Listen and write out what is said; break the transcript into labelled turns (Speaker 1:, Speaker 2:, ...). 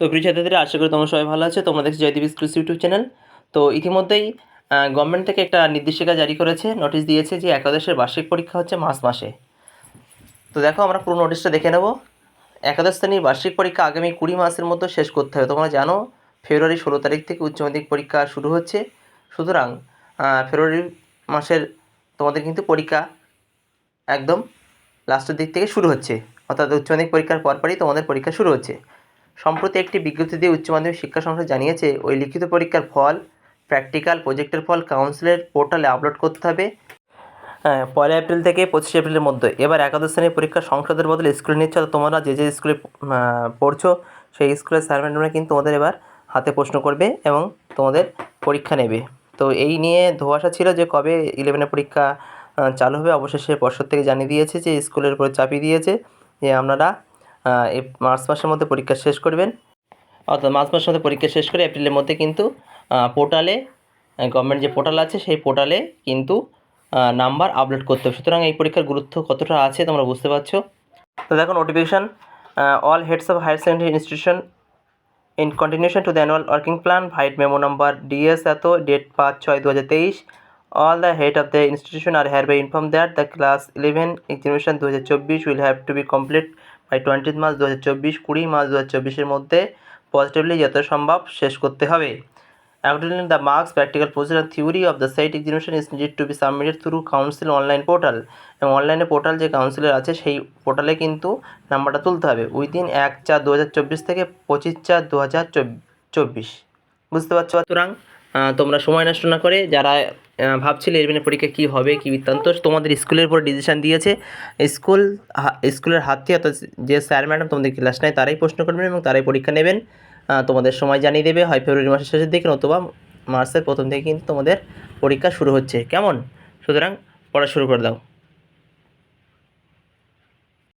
Speaker 1: তো প্রিয় আশা করি তোমরা সবাই ভালো আছে। তোমরা দেখছি জয়দীপ স্কুলস ইউটিউব চ্যানেল তো ইতিমধ্যেই গভর্নমেন্ট থেকে একটা নির্দেশিকা জারি করেছে। নোটিশ দিয়েছে যে একাদশের বার্ষিক পরীক্ষা হচ্ছে মার্চ মাসে। তো দেখো, আমরা পুরো নোটিশটা দেখে নেব। একাদশ শ্রেণির বার্ষিক পরীক্ষা আগামী কুড়ি মাসের মতো শেষ করতে হবে। তোমরা জানো, ফেব্রুয়ারি ষোলো তারিখ থেকে উচ্চ মাধ্যমিক পরীক্ষা শুরু হচ্ছে। সুতরাং ফেব্রুয়ারি মাসের তোমাদের কিন্তু পরীক্ষা একদম লাস্টের দিক থেকে শুরু হচ্ছে। অর্থাৎ উচ্চ মাধ্যমিক পরীক্ষার পরপরই তোমাদের পরীক্ষা শুরু হচ্ছে। সম্প্রতি একটি বিজ্ঞপ্তি দিয়ে উচ্চ মাধ্যমিক শিক্ষা সংসদ জানিয়েছে, ওই লিখিত পরীক্ষার ফল প্র্যাকটিক্যাল প্রজেক্টের ফল কাউন্সিলের পোর্টালে আপলোড করতে হবে। পয়লা এপ্রিল থেকে পঁচিশে এপ্রিলের মধ্যে। এবার একাদশ শ্রেণির পরীক্ষা সংসদের বদলে স্কুলে নিচ্ছে তোমরা যে যে স্কুলে পড়ছো, সেই স্কুলের স্যার ম্যাডামরা কিন্তু তোমাদের এবার হাতে প্রশ্ন করবে এবং তোমাদের পরীক্ষা নেবে। তো এই নিয়ে ধোয়াশা ছিল যে কবে ইলেভেনের পরীক্ষা চালু হবে। অবশেষে পর্ষদ থেকে জানিয়ে দিয়েছে যে স্কুলের উপরে চাপিয়ে দিয়েছে যে আপনারা এই মার্চ মাসের মধ্যে পরীক্ষা শেষ করবেন। অর্থাৎ মার্চ মাসের মধ্যে পরীক্ষা শেষ করে এপ্রিলের মধ্যে কিন্তু পোর্টালে গভর্নমেন্ট যে পোর্টাল আছে, সেই পোর্টালে কিন্তু নাম্বার আপলোড করতে হবে। সুতরাং এই পরীক্ষার গুরুত্ব কতটা আছে তোমরা বুঝতে পারছ? তো দেখো notification all heads of higher secondary institution in continuation to the annual working plan vide memo number DS এত ডেট পাঁচ ছয় দু হাজার তেইশ। All the head of the institution are hereby inform that the class eleven examination দু হাজার চব্বিশ will have to be complete by twentieth March দু হাজার চব্বিশ কুড়ি মার্চ দু হাজার চব্বিশের মধ্যে পজিটিভলি যত সম্ভব শেষ করতে হবে। Accordingly, the marks, practical procedure, and theory of the site examination is to be submitted through council online portal. এবং অনলাইনে পোর্টাল যে কাউন্সিলের আছে সেই পোর্টালে কিন্তু নাম্বারটা তুলতে হবে। উইদিন এক চার দু হাজার চব্বিশ থেকে পঁচিশ চার দু হাজার চব্বিশ। বুঝতে পারছ? সুতরাং তোমরা সময় নষ্ট না করে যারা ভাবছিলে এরবিনের পরীক্ষা কী হবে, কী বৃত্তান্ত, তোমাদের স্কুলের উপর ডিসিশান দিয়েছে। স্কুল স্কুলের হাত থেকে অর্থাৎ যে স্যার ম্যাডাম তোমাদের ক্লাস নেয়, তারাই প্রশ্ন করবেন এবং তারাই পরীক্ষা নেবেন। তোমাদের সময় জানিয়ে দেবে, হয় ফেব্রুয়ারি মাসের শেষের দিকে অথবা মার্চের প্রথম থেকে কিন্তু তোমাদের পরীক্ষা শুরু হচ্ছে। কেমন? সুতরাং পড়া শুরু করে দাও।